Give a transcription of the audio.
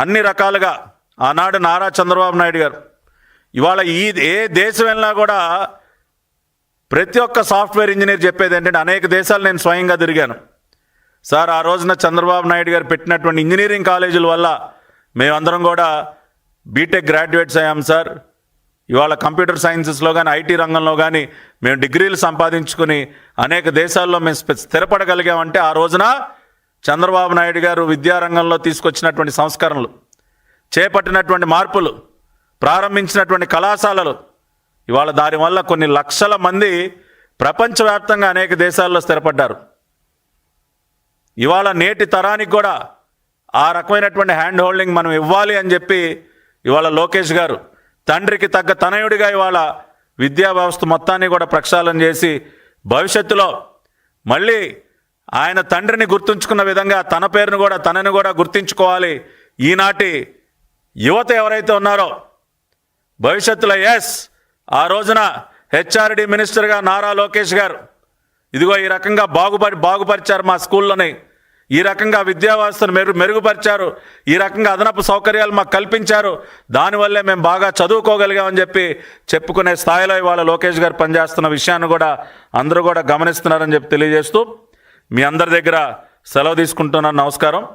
అన్ని రకాలుగా ఆనాడు నారా చంద్రబాబు నాయుడు గారు. ఇవాళ ఈ ఏ దేశం వెళ్ళినా కూడా ప్రతి ఒక్క సాఫ్ట్వేర్ ఇంజనీర్ చెప్పేది ఏంటంటే అనేక దేశాలు నేను స్వయంగా తిరిగాను. సార్ ఆ రోజున చంద్రబాబు నాయుడు గారు పెట్టినటువంటి ఇంజనీరింగ్ కాలేజీల వల్ల మేమందరం కూడా బీటెక్ గ్రాడ్యుయేట్స్ అయ్యాం సార్. ఇవాళ కంప్యూటర్ సైన్సెస్లో కానీ ఐటీ రంగంలో కానీ మేము డిగ్రీలు సంపాదించుకుని అనేక దేశాల్లో మేము స్థిరపడగలిగామంటే ఆ రోజున చంద్రబాబు నాయుడు గారు విద్యారంగంలో తీసుకొచ్చినటువంటి సంస్కరణలు చేపట్టినటువంటి మార్పులు ప్రారంభించినటువంటి కళాశాలలు ఇవాళ దానివల్ల కొన్ని లక్షల మంది ప్రపంచవ్యాప్తంగా అనేక దేశాల్లో స్థిరపడ్డారు. ఇవాళ నేటి తరానికి కూడా ఆ రకమైనటువంటి హ్యాండ్ హోల్డింగ్ మనం ఇవ్వాలి అని చెప్పి ఇవాళ లోకేష్ గారు తండ్రికి తగ్గ తనయుడిగా ఇవాళ విద్యా వ్యవస్థ మొత్తాన్ని కూడా ప్రక్షాళన చేసి భవిష్యత్తులో మళ్ళీ ఆయన తండ్రిని గుర్తుంచుకున్న విధంగా తన పేరును కూడా తనని కూడా గుర్తించుకోవాలి. ఈనాటి యువత ఎవరైతే ఉన్నారో భవిష్యత్తులో ఎస్ ఆ రోజున హెచ్ఆర్డి మినిస్టర్గా నారా లోకేష్ గారు ఇదిగో ఈ రకంగా బాగుపరి బాగుపరిచారు మా స్కూల్లోని ఈ రకంగా విద్యా వ్యవస్థను మెరుగు మెరుగుపరిచారు ఈ రకంగా అదనపు సౌకర్యాలు మాకు కల్పించారు దానివల్లే మేము బాగా చదువుకోగలిగామని చెప్పి చెప్పుకునే స్థాయిలో ఇవాళ లోకేష్ గారు పనిచేస్తున్న విషయాన్ని కూడా అందరూ కూడా గమనిస్తున్నారని చెప్పి తెలియజేస్తూ మీ అందరి దగ్గర సెలవు తీసుకుంటున్నాను. నమస్కారం.